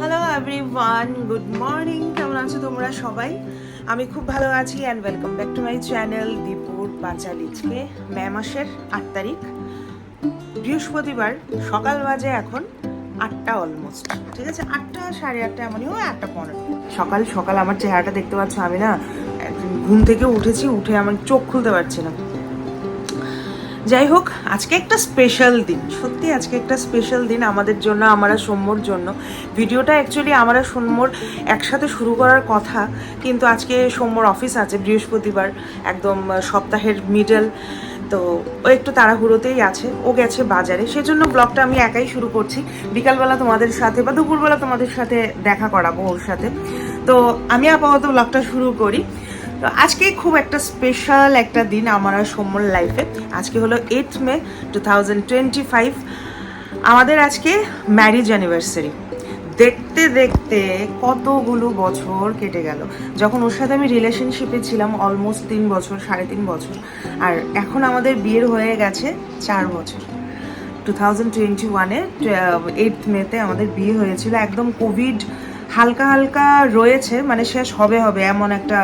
Hello everyone good morning কেমন আছো তোমরা সবাই? আমি খুব ভালো আছি and welcome back to my channel দীপুর পাঁচালিচকে মে মাসের আট তারিখ। বৃহস্পতিবার, সকাল বাজে এখন আটটা অলমোস্ট ঠিক আছে? আটটা, সাড়ে আটটা এমনই হয়, আটটা পনেরো। সকাল সকাল আমার চেহারাটা দেখতে পাচ্ছ আমি না ঘুম থেকে উঠেছি, উঠে আমার চোখ খুলতে পারছি না। যাই হোক, আজকে একটা স্পেশাল দিন। সত্যি, আজকে একটা স্পেশাল দিন আমাদের জন্য, আমরা সৌম্যর জন্য। ভিডিওটা অ্যাকচুয়ালি আমরা সৌম্যর একসাথে শুরু করার কথা, কিন্তু আজকে সৌম্যর অফিস আছে বৃহস্পতিবার, একদম সপ্তাহের মিডল তো ও একটু তাড়াহুড়োতেই আছে, ও গেছে বাজারে। সেজন্য ব্লগটা আমি একাই শুরু করছি। বিকালবেলা তোমাদের সাথে বা দুপুরবেলা তোমাদের সাথে দেখা করাবো ওর সাথে। তো আমি আপাতত ব্লগটা শুরু করি। তো আজকে খুব একটা স্পেশাল একটা দিন আমার আর সৌম্যর লাইফে আজকে হলো eight May two thousand twenty five আমাদের আজকে ম্যারিজ অ্যানিভার্সারি দেখতে দেখতে কতগুলো বছর কেটে গেল। যখন ওর সাথে আমি রিলেশনশিপে ছিলাম অলমোস্ট তিন বছর, সাড়ে তিন বছর। আর এখন আমাদের বিয়ের হয়ে গেছে চার বছর। টু থাউজেন্ড টোয়েন্টি ওয়ানে এইট মেতে আমাদের বিয়ে হয়েছিল। একদম কোভিড হালকা হালকা রয়েছে মানে শেষ হবে হবে এমন একটা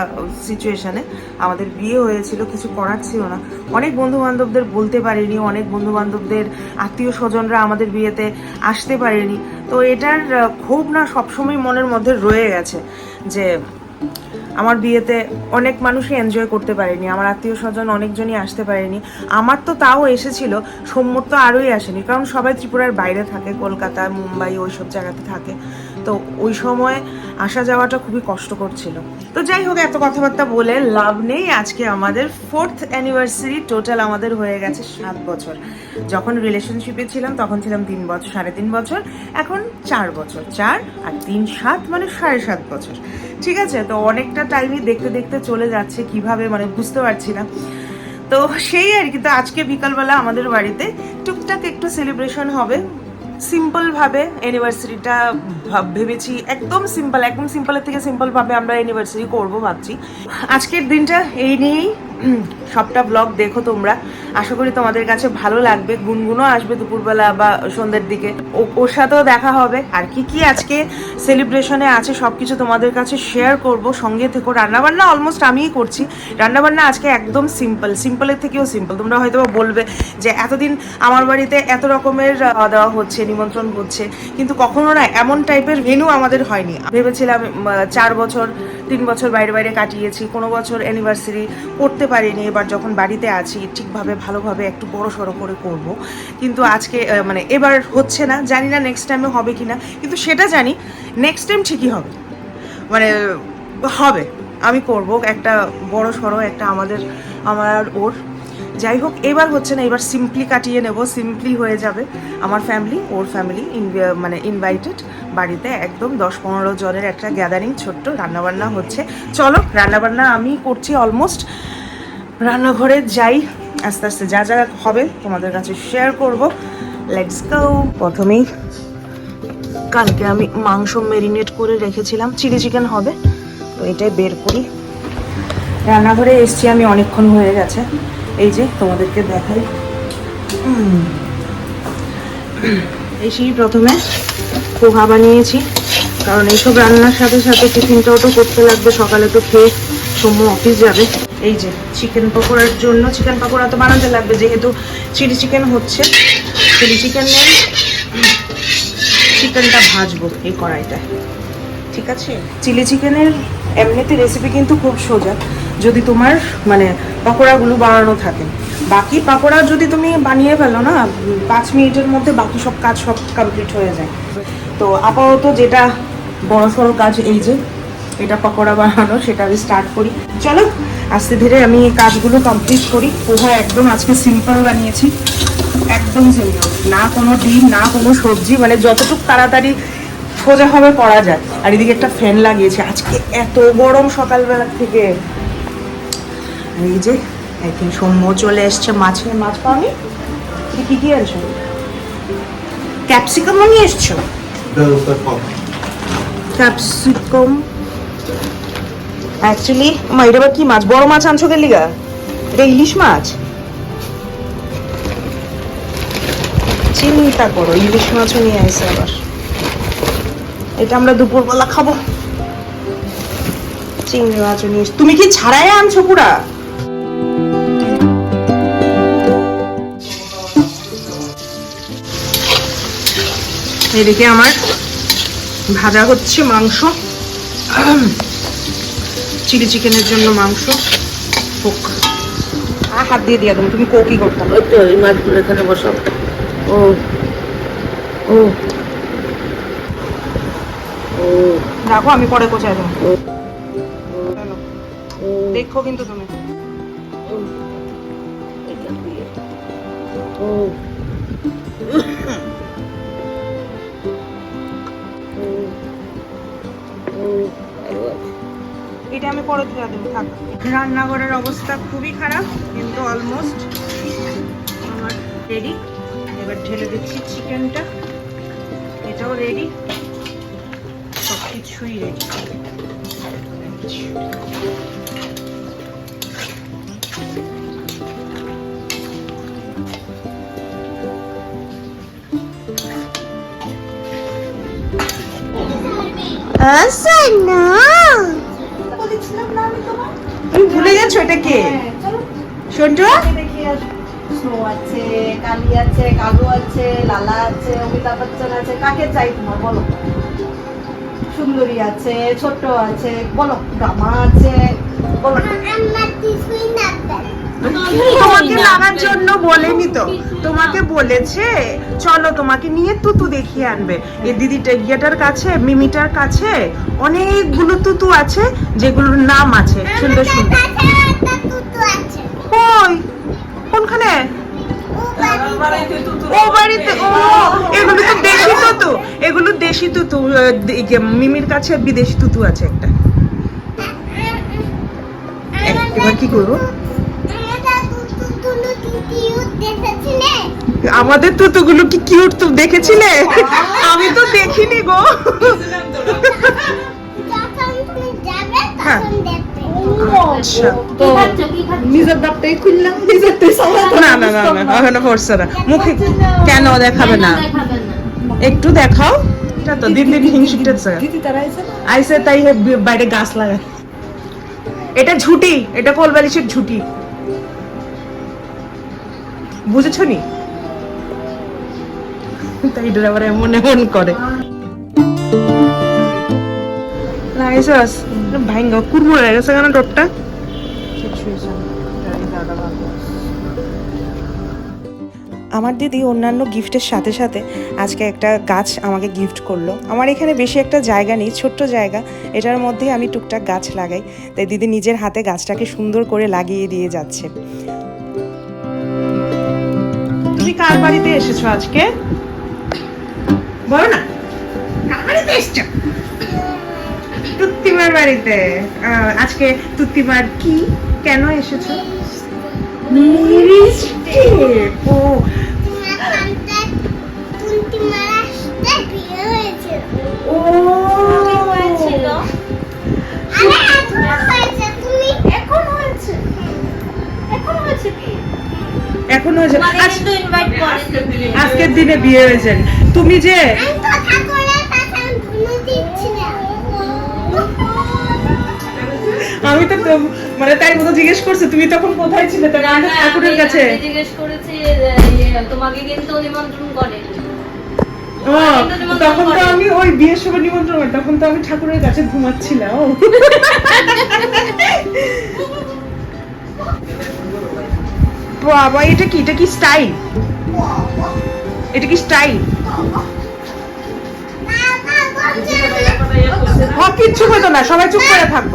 সিচুয়েশানে আমাদের বিয়ে হয়েছিল, কিছু করার ছিল না। অনেক বন্ধু বান্ধবদের বলতে পারিনি, অনেক বন্ধু বান্ধবদের আত্মীয় স্বজনরা আমাদের বিয়েতে আসতে পারেনি। তো এটার ক্ষোভ না সবসময় মনের মধ্যে রয়ে গেছে যে, আমার বিয়েতে অনেক মানুষই এনজয় করতে পারেনি, আমার আত্মীয় স্বজন অনেকজনই আসতে পারেনি। আমার তো তাও এসেছিল সৌম্যর তো আরোই আসেনি, কারণ সবাই ত্রিপুরার বাইরে থাকে, কলকাতা, মুম্বাই, ওইসব জায়গাতে থাকে। তো ওই সময় আসা যাওয়াটা খুবই কষ্ট ছিল। তো যাই হোক, এত কথাবার্তা বলে লাভ নেই। আজকে আমাদের ফোর্থ অ্যানিভার্সারি টোটাল আমাদের হয়ে গেছে সাত বছর। যখন রিলেশনশিপে ছিলাম, তখন ছিলাম তিন বছর, সাড়ে তিন বছর। এখন চার বছর। চার আর তিন সাত মানে সাড়ে সাত বছর। ঠিক আছে? তো অনেকটা টাইমই দেখতে দেখতে চলে যাচ্ছে। কীভাবে মানে বুঝতে পারছি না। তো সেই আর কি। তো আজকে বিকালবেলা আমাদের বাড়িতে টুকটাক একটু সেলিব্রেশন হবে। সিম্পল ভাবে অ্যানিভার্সারিটা ভেবেছি। একদম সিম্পল একদম সিম্পলের থেকে সিম্পল ভাবে আমরা অ্যানিভার্সারি করব ভাবছি। আজকের দিনটা এই নিয়েই সবটা ব্লগ দেখো তোমরা। আশা করি তোমাদের কাছে ভালো লাগবে। গুনগুনও আসবে দুপুরবেলা বা সন্ধ্যের দিকে। ওর সাথেও দেখা হবে। আর কি কি আজকে সেলিব্রেশনে আছে সবকিছু তোমাদের কাছে শেয়ার করব। সঙ্গে থেকো। রান্নাবান্না অলমোস্ট আমিই করছি। রান্নাবান্না আজকে একদম সিম্পল সিম্পলের থেকেও সিম্পল তোমরা হয়তো বলবে যে, এতদিন আমার বাড়িতে এত রকমের দেওয়া হচ্ছে নিমন্ত্রণ হচ্ছে কিন্তু কখনো না এমন টাইপের ভেনু আমাদের হয়নি। ভেবেছিলাম চার বছর, তিন বছর বাইরে বাইরে কাটিয়েছি, কোনো বছর অ্যানিভার্সারি করতে পারিনি, এবার যখন বাড়িতে আছি, ঠিকভাবে, ভালোভাবে একটু বড় সড়ো করে করব। কিন্তু আজকে মানে এবার হচ্ছে না, জানি না নেক্সট টাইমে হবে কি না কিন্তু সেটা জানি নেক্সট টাইম ঠিকই হবে। মানে হবে। আমি করব একটা বড় সড়ো একটা আমাদের, আমার ওর যাই হোক এবার হচ্ছে না, এবার সিম্পলি কাটিয়ে নেব সিম্পলি হয়ে যাবে। আমার ফ্যামিলি ওর ফ্যামিলি মানে ইনভাইটেড বাড়িতে একদম দশ পনেরো জনের একটা গ্যাদারিং ছোট্ট রান্নাবান্না হচ্ছে। চলো, রান্নাবান্না আমি করছি অলমোস্ট রান্নাঘরে যাই, আস্তে আস্তে যা যা হবে তোমাদের কাছে শেয়ার করব। লেটস গো প্রথমেই কালকে আমি মাংস মেরিনেট করে রেখেছিলাম চিলি চিকেন হবে, তো এটাই বের করি। রান্নাঘরে এসছি আমি, অনেকক্ষণ হয়ে গেছে। এই যে, তোমাদেরকে দেখাই। উম। এসেই প্রথমে পোহা বানিয়েছি, কারণ এইসব রান্নার সাথে সাথে টিফিনটাও তো করতে লাগবে, সকালে তো খেয়ে সময় অফিস যাবে। এই যে, চিকেন পকোড়ার জন্য, চিকেন পকোড়া তো বানাতে লাগবে, যেহেতু চিলি চিকেন হচ্ছে, চিলি চিকেন চিকেনের চিকেনটা ভাজবো এই কড়াইটায়। ঠিক আছে? চিলি চিকেনের এমনিতে রেসিপি কিন্তু খুব সোজা। যদি তোমার মানে পকোড়াগুলো বানানো থাকে। বাকি পাকোড়া যদি তুমি বানিয়ে ফেলো না, পাঁচ মিনিটের মধ্যে বাকি সব কাজ সব কমপ্লিট হয়ে যায়। তো আপাতত যেটা বড় সড়ো কাজ এই যে, এটা পকোড়া বানানো, সেটা আমি স্টার্ট করি। চলো, আস্তে ধীরে আমি কাজগুলো কমপ্লিট করি। পোহা একদম আজকে সিম্পল বানিয়েছি। একদম সিম্পল না কোনো ডিম, না কোনো সবজি মানে যতটুকু তাড়াতাড়ি সোজাভাবে করা যায়। আর এদিকে একটা ফ্যান লাগিয়েছে। আজকে এত গরম সকালবেলা থেকে। এই যে, একদিন সৌম্য চলে এসছে মাছের মাছ পাওনি কি কি আনছো? নিয়ে এসছো? ক্যাপসিকাম। অ্যাকচুয়ালি মা, এটা কি মাছ? বড় মাছ আনছো এটা ইলিশ মাছ? চিন্তা করো, ইলিশ মাছও নিয়ে আসে আবার। এটা আমরা দুপুরবেলা খাব। চিংড়ি মাছ নিয়ে তুমি কি ছাড়াই আনছো পুরা? এদিকে আমার ভাজা হচ্ছে মাংস। চিলি চিকেনের জন্য মাংস। হোক। আ, হাত দিয়ে দিয়ে তুমি তুমি কোকি করতাম? ওই তো এই মাছগুলো এখানে বসাও। ও ও। ও। রাখো আমি পরে কোচাই দেবো দেখো কিন্তু তুমি। ও। এটা আমি পরে ধুয়ে দেবো থাক রান্নাঘরের অবস্থা খুবই খারাপ, কিন্তু অলমোস্ট আমার রেডি এবার ঢেলে দিচ্ছি চিকেনটা এটাও রেডি সব কিছুই রেডি তুমি ভুলে গেছো এটা কে? সন্টু স্নো আছে কালি আছে কালু আছে লালা আছে অমিতাভ বচ্চন আছে। কাকে চাই তোমার বলো? সুন্দরী আছে ছোট্ট আছে বলো। গামা আছে বলো। তোমাকে লাগার জন্য বলেনি তো। তোমাকে বলেছে চলো তোমাকে নিয়ে তুতু দেখিয়ে আনবে। এই দিদিটা ইয়েটার কাছে মিমিটার কাছে অনেকগুলো তুতু আছে যেগুলোর নাম আছে। সুন্দর সুন্দর। কই? কোনখানে? ও বাড়িতে। ও এগুলো তো দেশি তুতু। এগুলো দেশি তুতু মিমির কাছে বিদেশি তুতু আছে একটা। এবার কি করব? আমাদের তো তুতুগুলো কি কিউট তো দেখেছিলে? আমি তো দেখিনি গো। মুখে কেন দেখাবে না? একটু দেখাও। এটা তো দিন দিন হিংসিটেছে আইসে তাই বাইরে গাছ লাগায়। এটা ঝুটি এটা কোলবালিশের ঝুটি। বুঝেছ নি? তাই ড্রাইভার এমন এমন করে। ভাইঙ্গা কুরমুর হয়ে গেছে কেন টপটা? আমার দিদি অন্যান্য গিফটের সাথে সাথে আজকে একটা গাছ আমাকে গিফট করল। আমার এখানে বেশি একটা জায়গা নেই, ছোট্ট জায়গা। এটার মধ্যে আমি টুকটাক গাছ লাগাই। তাই দিদি নিজের হাতে গাছটাকে সুন্দর করে লাগিয়ে দিয়ে যাচ্ছে। কার বাড়িতে এসেছ আজকে? বলো না। কার বাড়িতে এসছো? তুত্তিমার বাড়িতে। আজকে তুত্তিমার কি? কেন এসেছ? দিনে বিয়ে হয়েছে তুমি যে আমি তো তো- মানে তাই মতো জিজ্ঞেস করছে তুমি তখন কোথায় ছিলে? তো ঠাকুরের কাছে। জিজ্ঞেস করেছি ইয়ে, তোমাকে কিন্তু নিমন্ত্রণ করে। ও, তখন তো আমি ওই বিয়ের সময় নিমন্ত্রণ করি তখন তো আমি ঠাকুরের কাছে ঘুমাচ্ছিলাম ও। বাবা এটা কি? এটা কি স্টাইল এটা কি স্টাইল? কিচ্ছু হতো না, সবাই চুপ করে থাকব।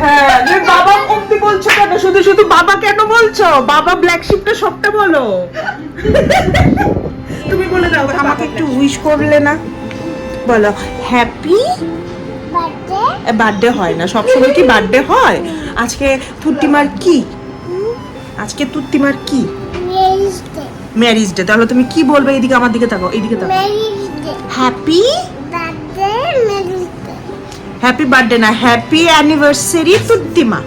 হ্যাঁ বাবা অব্দি বলছো কেন? শুধু শুধু বাবা কেন বলছো? বাবা ব্ল্যাক শিপটা সবটা বলো। তুমি বলে দাও আমাকে একটু উইশ করলে না? বলো হ্যাপি বার্থডে হয় না, সবসময় কি বার্থডে হয়? আজকে তুত্তিমার কি? আজকে তুত্তিমার কি? ম্যারিজ ডে তাহলে তুমি কি বলবে এদিকে আমার দিকে তাকাও এদিকে তাকাও। হ্যাপি হ্যাপি বার্থডে না happy anniversary Tuttima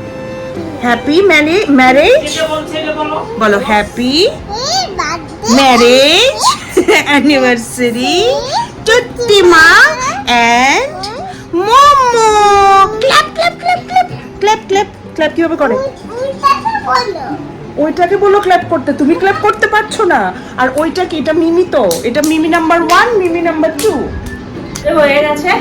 happy marriage বলো happy marriage anniversary Tuttima and Momo clap clap clap clap clap clap clap কীভাবে করে? ওইটাকে বলো ক্ল্যাপ করতে। তুমি ক্ল্যাপ করতে পারছ না। আর ওইটা কি? এটা মিমি তো। এটা Mimi number one Mimi number two হয়ে গেছে।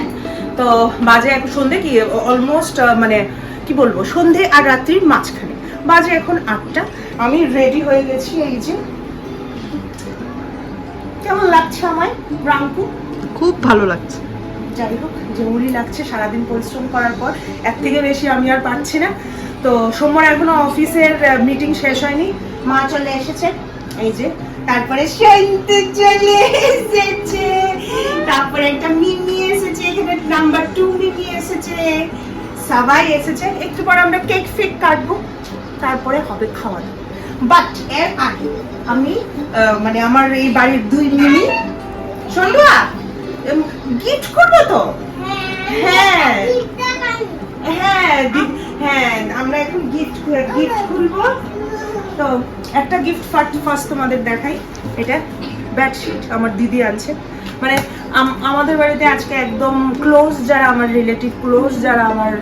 তো বাজে এখন সন্ধে কি? অলমোস্ট মানে কি বলব? সন্ধে আর রাত্রির মাঝখানে। বাজে এখন আটটা। আমি রেডি হয়ে গেছি এই যে। কেমন লাগছে আমায় রামকু খুব ভালো লাগছে। যাই হোক জরুরি লাগছে সারাদিন পরিশ্রম করার পর। এর থেকে বেশি আমি আর পারছি না। তো সোমবার এখনও অফিসের মিটিং শেষ হয়নি। মা চলে এসেছে। এই যে তারপরে শান্ত চলে এসেছে। তারপরে একটা মিমি এসেছে এখানে নাম্বার টু মিমি এসেছে। সবাই এসেছে। একটু পর আমরা কেক ফেক কাটবো। তারপরে হবে খাওয়া বাট এর আগে আমি মানে আমার এই বাড়ির দুই মিমি সন্ধ্যা গিফট করব তো? হ্যাঁ হ্যাঁ। হ্যাঁ আমরা এখন গিফট গিফট খুলবো। তো একটা গিফট ফার্স্ট ফার্স্ট তোমাদের দেখাই। এটা বেডশিট আমার দিদি আনছে। মানে আমাদের বাড়িতে আজকে একদম ক্লোজ যারা আমার রিলেটিভ ক্লোজ যারা আমার,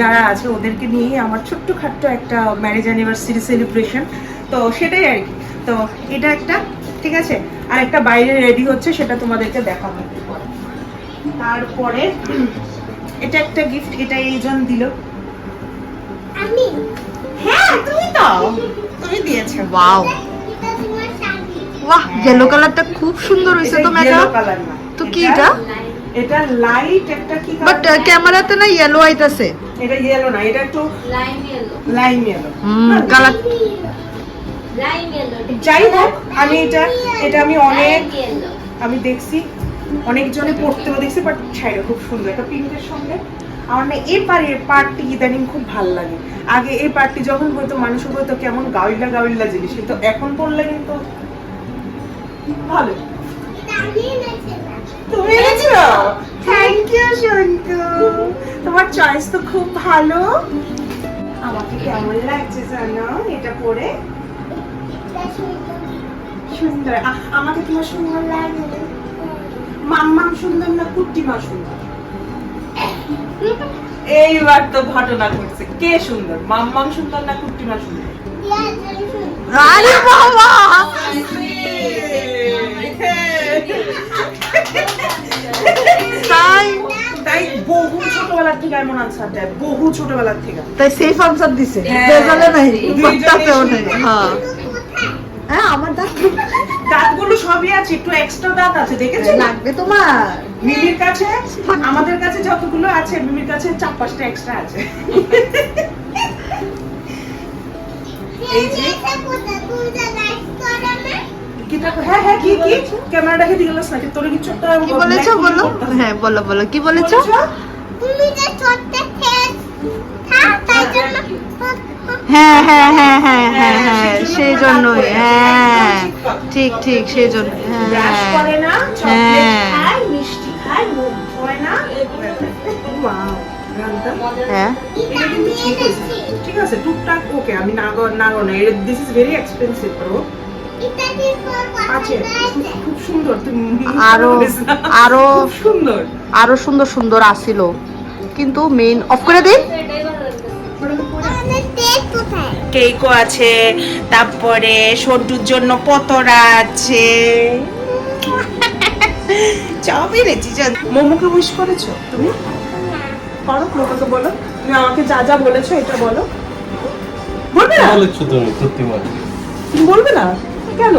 যারা আছে, ওদেরকে নিয়ে আমার ছোট্ট খাট্ট একটা ম্যারেজ অ্যানিভার্সারি সেলিব্রেশন তো সেটাই আর কি। তো এটা একটা, ঠিক আছে? আর একটা বাইরে রেডি হচ্ছে, সেটা তোমাদেরকে দেখাবো। তারপরে, এটা একটা গিফট এটা এইজন দিল। তুমি তুমি দিয়েছ। ওয়াও। বাহ ইয়েলো কালারটা খুব সুন্দর হয়েছে তো মেকআপ তো কি এটা এটা? লাইট একটা কি বাট ক্যামেরাতে না? ইয়েলো আইতাছে? এটা ইয়েলো না এটা একটু lime yellow lime yellow colour lime yellow যাই হোক আমি এটা এটা আমি অনেক আমি দেখছি অনেকজনে পড়তেও দেখছি বাট ছাইটা খুব সুন্দর। একটা পিঙ্কের সঙ্গে আমার না এই পারের পার্টটি ইদানিং খুব ভালো লাগে। আগে এই পার্টটি যখন হয়তো মানুষ হয়তো কেমন গাউইলা গাউইলা জিনিস। কিন্তু এখন পড়লে কিন্তু ভালো। তুমি এনেছো? Thank you Santu. তোমার চয়েস তো খুব ভালো। আমাকে কেমন লাগছে জানো? এটা পরে সুন্দর। আমাকে তোমার সুন্দর লাগে মাম্মাম সুন্দর না কুট্টিমা সুন্দর? এইবার তো ঘটনা ঘটছে। কে সুন্দর? মাম্মাম সুন্দর না কুট্টিমা সুন্দর? আরে বাবা তাই তাই বহু ছোটবেলার থেকে এমন আনসার দেয় বহু ছোটবেলার থেকে। তাই সেফ আনসার দিছে। হ্যাঁ। নাই বাচ্চাতেও নেই। সুন্দর। হ্যাঁ। হ্যাঁ আমার দাঁত দাঁতগুলো সবই আছে একটু এক্সট্রা দাঁত আছে দেখেছ লাগবে তোমার। মিমির কাছে আমাদের কাছে যতগুলো আছে মিমির কাছে চার পাঁচটা এক্সট্রা আছে। এই যে কি দেখো হ্যাঁ হ্যাঁ কি কি? ক্যামেরাটা হেঁটে গেল নাকি তোর কিছু একটা কি বলেছ বলো? হ্যাঁ বলো বলো কি বলেছ? হ্যাঁ হ্যাঁ হ্যাঁ হ্যাঁ হ্যাঁ হ্যাঁ সেই জন্যই হ্যাঁ ঠিক ঠিক সেই জন্য হ্যাঁ না চকলেট হ্যাঁ। মিষ্টি খায় মুখ ধোয় না হ্যাঁ। এটা কিন্তু ঠিক আছে ঠিক আছে টুকটাক ওকে আমি না না না this is very expensive bro আছে খুব সুন্দর তুমি আরও আরও সুন্দর। আরও সুন্দর সুন্দর আসিল। কিন্তু মেইন অফ করে লাগছে কেকও আছে তারপরে সন্টুর জন্য পতরা আছে। চাও পেরেছি মোমোকে উইশ করেছ? তুমি? করো মোমোকে বলো। তুমি আমাকে যা যা বলেছ এটা বলো। বলবে না? বলেছ তুমি প্রতিমাকে তুমি বলবে না? কেন?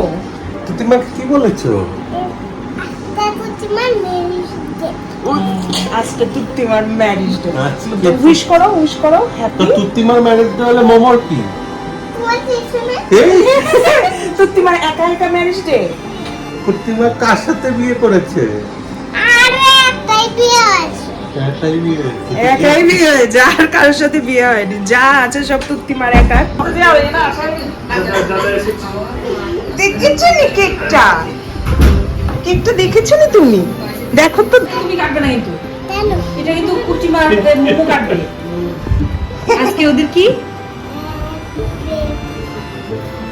প্রতিমাকে কি বলেছ? আজকে তুত্তিমার ম্যারেজ ডে উইশ করো উইশ করো তো হ্যাপি তুত্তিমার ম্যারেজ ডে হলে মোমোর কি? তুত্তিমার একা একা ম্যারেজ ডে প্রতিমা কার সাথে বিয়ে করেছে? একাই বিয়ে হয়েছে। একাই আর কারোর সাথে বিয়ে হয়নি। যা আছে সব তুত্তিমার একা। দেখেছ নি কেকটা? কেকটা দেখেছ নি তুমি? দেখো তো। তুমি কাটবে না কিন্তু। এটা কিন্তু কুচিমার মোমো কাটবে। আজকে ওদের কি?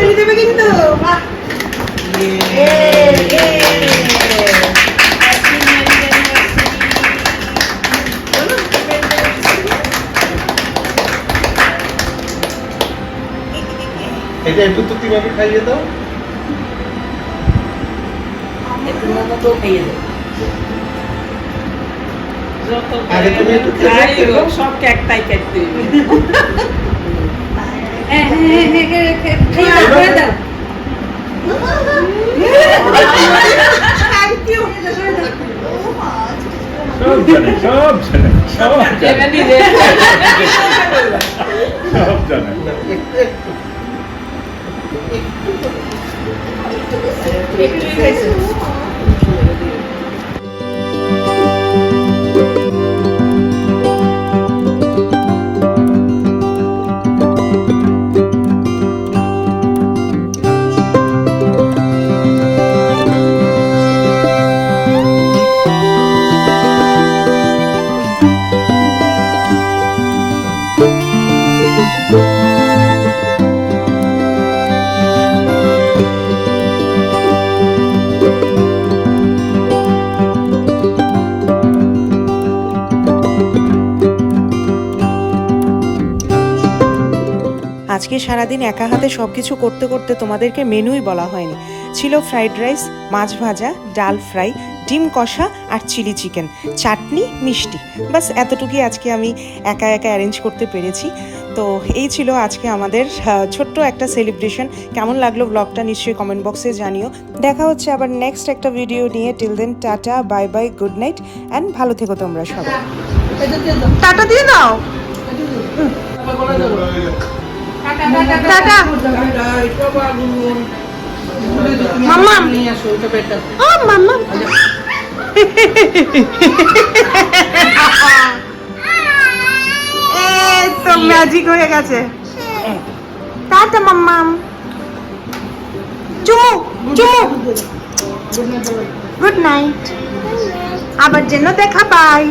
হাততালি দেবে কিন্তু। এটা একটু তো তুমি আমাকে খাইয়ে দাও। একটু মোমো তো খাইয়ে দে। আগে তুমি একটু সব একটাই কাটতে সব জানে সব জানে সব জানে সব জানে একটুই আজকে সারাদিন একা হাতে সব কিছু করতে করতে তোমাদেরকে মেনুই বলা হয়নি। ছিল ফ্রাইড রাইস মাছ ভাজা ডাল ফ্রাই ডিম কষা আর চিলি চিকেন। চাটনি মিষ্টি। বাস এতটুকুই আজকে আমি একা একা অ্যারেঞ্জ করতে পেরেছি। তো এই ছিল আজকে আমাদের ছোট্ট একটা সেলিব্রেশন। কেমন লাগল ব্লগটা নিশ্চয়ই কমেন্ট বক্সে জানিও। দেখা হচ্ছে আবার নেক্সট একটা ভিডিও নিয়ে। Till then tata bye bye good night and ভালো থেকো তোমরা সবাই। টাটা দিয়ে দাও। এই তো ম্যাজিক হয়ে গেছে। টাটা, মাম্মাম। চুমু চুমু গুড নাইট আবার যেন দেখা পাই